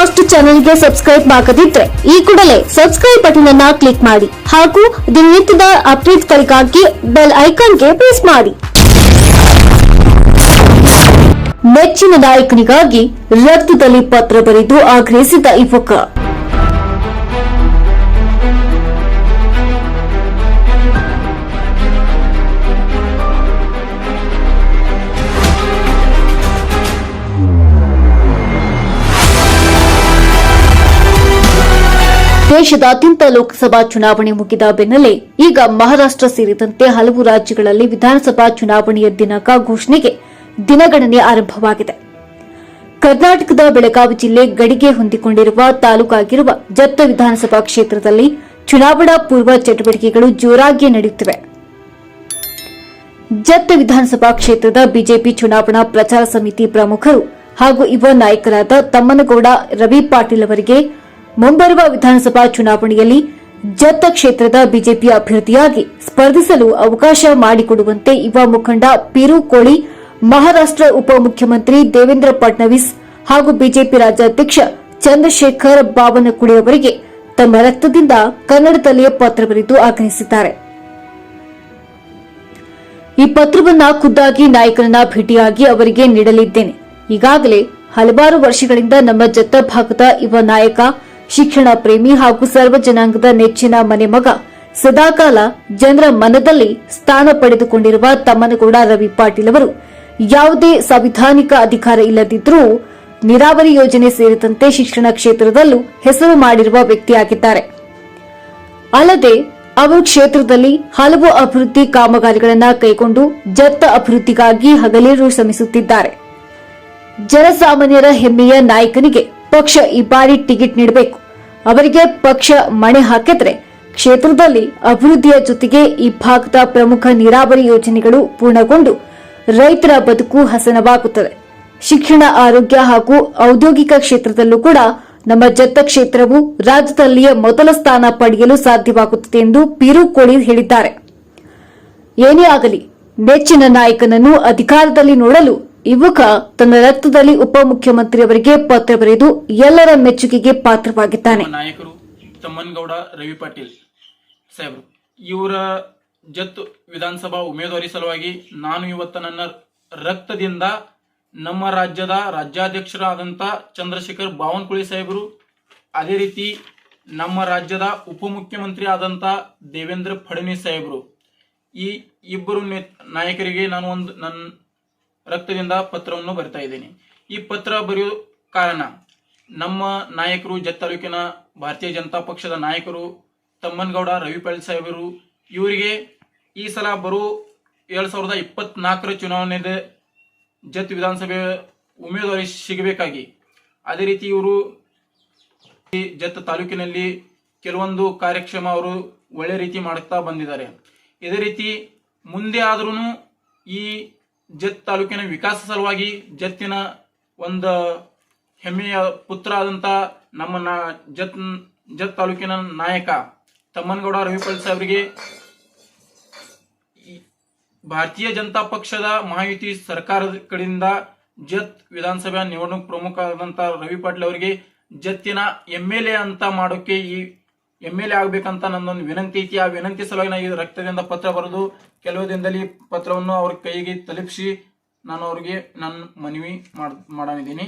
Fast ಚಾನೆಲ್ಗೆ subscribe ಮಾಡದಿದ್ರೆ ಈ ಕೂಡಲೇ ಸಬ್ಸ್ಕ್ರೈಬ್ ಬಟನ್ ಅನ್ನ ಕ್ಲಿಕ್ ಮಾಡಿ ಹಾಗೂ ದಿನನಿತ್ಯದ ಅಪ್ಡೇಟ್ಗಳಿಗಾಗಿ ಬೆಲ್ ಐಕಾನ್ಗೆ ಪ್ರೆಸ್ ಮಾಡಿ. ಮೆಚ್ಚಿನ ನಾಯಕನಿಗಾಗಿ ರಕ್ತದಲ್ಲಿ ಪತ್ರ ಬರೆದು ಆಗ್ರಹಿಸಿದ ಯುವಕ. ದೇಶದಾದ್ಯಂತ ಲೋಕಸಭಾ ಚುನಾವಣೆ ಮುಗಿದ ಬೆನ್ನಲ್ಲೇ ಈಗ ಮಹಾರಾಷ್ಟ್ರ ಸೇರಿದಂತೆ ಹಲವು ರಾಜ್ಯಗಳಲ್ಲಿ ವಿಧಾನಸಭಾ ಚುನಾವಣೆಯ ದಿನಾಂಕ ಘೋಷಣೆಗೆ ದಿನಗಣನೆ ಆರಂಭವಾಗಿದೆ. ಕರ್ನಾಟಕದ ಬೆಳಗಾವಿ ಜಿಲ್ಲೆ ಗಡಿಗೆ ಹೊಂದಿಕೊಂಡಿರುವ ತಾಲೂಕಾಗಿರುವ ಜತ್ತ ವಿಧಾನಸಭಾ ಕ್ಷೇತ್ರದಲ್ಲಿ ಚುನಾವಣಾ ಪೂರ್ವ ಚಟುವಟಿಕೆಗಳು ಜೋರಾಗಿ ನಡೆಯುತ್ತಿವೆ. ಜತ್ತ ವಿಧಾನಸಭಾ ಕ್ಷೇತ್ರದ ಬಿಜೆಪಿ ಚುನಾವಣಾ ಪ್ರಚಾರ ಸಮಿತಿ ಪ್ರಮುಖರು ಹಾಗೂ ಯುವ ನಾಯಕರಾದ ತಮ್ಮನಗೌಡ ರವಿ ಪಾಟೀಲ್ ಅವರಿಗೆ ಮುಂಬರುವ ವಿಧಾನಸಭಾ ಚುನಾವಣೆಯಲ್ಲಿ ಜತ್ತ ಕ್ಷೇತ್ರದ ಬಿಜೆಪಿ ಅಭ್ಯರ್ಥಿಯಾಗಿ ಸ್ಪರ್ಧಿಸಲು ಅವಕಾಶ ಮಾಡಿಕೊಡುವಂತೆ ಯುವ ಮುಖಂಡ ಪಿರು ಕೋಳಿ, ಮಹಾರಾಷ್ಟ್ರ ಉಪಮುಖ್ಯಮಂತ್ರಿ ದೇವೇಂದ್ರ ಫಡ್ನವೀಸ್ ಹಾಗೂ ಬಿಜೆಪಿ ರಾಜ್ಯಾಧ್ಯಕ್ಷ ಚಂದ್ರಶೇಖರ್ ಬಾವನಕುಳಿ ಅವರಿಗೆ ತಮ್ಮ ರಕ್ತದಿಂದ ಕನ್ನಡದಲ್ಲಿಯೇ ಪತ್ರ ಬರೆದು ಆಗ್ರಹಿಸಿದ್ದಾರೆ. ಈ ಪತ್ರವನ್ನ ಖುದ್ದಾಗಿ ನಾಯಕರನ್ನ ಭೇಟಿಯಾಗಿ ಅವರಿಗೆ ನೀಡಲಿದ್ದೇನೆ. ಈಗಾಗಲೇ ಹಲವಾರು ವರ್ಷಗಳಿಂದ ನಮ್ಮ ಜತ್ತ ಭಾಗದ ಯುವ ನಾಯಕ ಶಿಕ್ಷಣ ಪ್ರೇಮಿ ಹಾಗೂ ಸರ್ವ ಜನಾಂಗದ ನೆಚ್ಚಿನ ಮನೆ ಮಗ. ಸದಾಕಾಲ ಜನರ ಮನದಲ್ಲಿ ಸ್ಥಾನ ಪಡೆದುಕೊಂಡಿರುವ ತಮ್ಮನಗೌಡ ರವಿ ಪಾಟೀಲ್ ಅವರು ಯಾವುದೇ ಸಂವಿಧಾನಿಕ ಅಧಿಕಾರ ಇಲ್ಲದಿದ್ದರೂ ನೀರಾವರಿ ಯೋಜನೆ ಸೇರಿದಂತೆ ಶಿಕ್ಷಣ ಕ್ಷೇತ್ರದಲ್ಲೂ ಹೆಸರು ಮಾಡಿರುವ ವ್ಯಕ್ತಿಯಾಗಿದ್ದಾರೆ. ಅಲ್ಲದೆ ಅವರು ಕ್ಷೇತ್ರದಲ್ಲಿ ಹಲವು ಅಭಿವೃದ್ಧಿ ಕಾಮಗಾರಿಗಳನ್ನು ಕೈಗೊಂಡು ಜತ್ತ ಅಭಿವೃದ್ಧಿಗಾಗಿ ಹಗಲಿರು ಶ್ರಮಿಸುತ್ತಿದ್ದಾರೆ. ಜನಸಾಮಾನ್ಯರ ಹೆಮ್ಮೆಯ ನಾಯಕನಿಗೆ ಪಕ್ಷ ಈ ಬಾರಿ ಟಿಕೆಟ್ ನೀಡಬೇಕು. ಅವರಿಗೆ ಪಕ್ಷ ಮಣೆ ಹಾಕಿದ್ರೆ ಕ್ಷೇತ್ರದಲ್ಲಿ ಅಭಿವೃದ್ಧಿಯ ಜೊತೆಗೆ ಈ ಭಾಗದ ಪ್ರಮುಖ ನೀರಾವರಿ ಯೋಜನೆಗಳು ಪೂರ್ಣಗೊಂಡು ರೈತರ ಬದುಕು ಹಸನವಾಗುತ್ತದೆ. ಶಿಕ್ಷಣ, ಆರೋಗ್ಯ ಹಾಗೂ ಔದ್ಯೋಗಿಕ ಕ್ಷೇತ್ರದಲ್ಲೂ ಕೂಡ ನಮ್ಮ ಜತ್ತ ಕ್ಷೇತ್ರವು ರಾಜ್ಯದಲ್ಲಿಯೇ ಮೊದಲ ಸ್ಥಾನ ಪಡೆಯಲು ಸಾಧ್ಯವಾಗುತ್ತದೆ ಎಂದು ಪೀರು ಕೋಳಿ ಹೇಳಿದ್ದಾರೆ. ಏನೇ ಆಗಲಿ, ನೆಚ್ಚಿನ ನಾಯಕನನ್ನು ಅಧಿಕಾರದಲ್ಲಿ ನೋಡಲು ಯುವಕ ತನ್ನ ರಕ್ತದಲ್ಲಿ ಉಪಮುಖ್ಯಮಂತ್ರಿಯವರಿಗೆ ಪತ್ರ ಬರೆದು ಎಲ್ಲರ ಮೆಚ್ಚುಗೆಗೆ ಪಾತ್ರವಾಗಿದ್ದಾನೆ. ನಾಯಕರು ತಮ್ಮನ್ಗೌಡ ರವಿ ಪಾಟೀಲ್ ಸಾಹೇಬರು, ಇವರ ಜತ್ ವಿಧಾನಸಭಾ ಉಮೇದುವಾರಿ ಸಲುವಾಗಿ ನಾನು ಇವತ್ತು ನನ್ನ ರಕ್ತದಿಂದ ನಮ್ಮ ರಾಜ್ಯದ ರಾಜ್ಯಾಧ್ಯಕ್ಷರಾದಂಥ ಚಂದ್ರಶೇಖರ್ ಬಾವನಕುಳಿ ಸಾಹೇಬರು, ಅದೇ ರೀತಿ ನಮ್ಮ ರಾಜ್ಯದ ಉಪಮುಖ್ಯಮಂತ್ರಿ ಆದಂಥ ದೇವೇಂದ್ರ ಫಡ್ನವೀಸ್ ಸಾಹೇಬರು, ಈ ಇಬ್ಬರು ನಾಯಕರಿಗೆ ನಾನು ಒಂದು ನನ್ನ ರಕ್ತದಿಂದ ಪತ್ರವನ್ನು ಬರಿತಾ ಇದ್ದೇನೆ. ಈ ಪತ್ರ ಬರೆಯೋ ಕಾರಣ ನಮ್ಮ ನಾಯಕರು ಜತ್ ತಾಲೂಕಿನ ಭಾರತೀಯ ಜನತಾ ಪಕ್ಷದ ನಾಯಕರು ತಮ್ಮನಗೌಡ ರವಿಪಾಲ್ ಸಾಹೇಬರು, ಇವರಿಗೆ ಈ ಸಲ ಬರೋ ಎರಡು ಸಾವಿರದ ಇಪ್ಪತ್ನಾಲ್ಕರ ಚುನಾವಣೆಯಲ್ಲಿ ಜತ್ ವಿಧಾನಸಭೆ ಉಮೇದುವಾರಿ ಸಿಗಬೇಕಾಗಿ. ಅದೇ ರೀತಿ ಇವರು ಜತ್ ತಾಲೂಕಿನಲ್ಲಿ ಕೆಲವೊಂದು ಕಾರ್ಯಕ್ಷಮ ಅವರು ಒಳ್ಳೆ ರೀತಿ ಮಾಡುತ್ತಾ ಬಂದಿದ್ದಾರೆ. ಇದೇ ರೀತಿ ಮುಂದೆ ಆದ್ರೂ ಈ ಜತ್ ತಾಲೂಕಿನ ವಿಕಾಸ ಸಲುವಾಗಿ ಜತ್ತಿನ ಒಂದು ಹೆಮ್ಮೆಯ ಪುತ್ರ ಆದಂತ ನಮ್ಮ ಜತ್ ಜತ್ ತಾಲೂಕಿನ ನಾಯಕ ತಮ್ಮನಗೌಡ ರವಿಪಾಲ್ ಸಾಹೇಬರಿಗೆ ಭಾರತೀಯ ಜನತಾ ಪಕ್ಷದ ಮಹಾಯುತಿ ಸರ್ಕಾರದ ಕಡೆಯಿಂದ ಜತ್ ವಿಧಾನಸಭಾ ನಿವಡಣೂಕ ಪ್ರಮುಖ ಆದಂತ ರವಿ ಪಾಟೀಲ್ ಅವರಿಗೆ ಜತ್ತಿನ ಎಂ ಎಲ್ ಎ ಅಂತ ಮಾಡೋಕೆ ಈ ಎಂ ಎಲ್ ಎ ಆಗ್ಬೇಕಂತ ನನ್ನೊಂದು ವಿನಂತಿ ಐತಿ. ಆ ವಿನಂತಿ ಸಲುವಾಗಿ ನಾನು ರಕ್ತದಿಂದ ಪತ್ರ ಬರೆದು ಕೆಲವು ದಿನದಲ್ಲಿ ಪತ್ರವನ್ನು ಅವ್ರ ಕೈಗೆ ತಲುಪಿಸಿ ನಾನು ಅವ್ರಿಗೆ ನನ್ನ ಮನವಿ ಮಾಡ್ ಮಾಡಾನಿದ್ದೀನಿ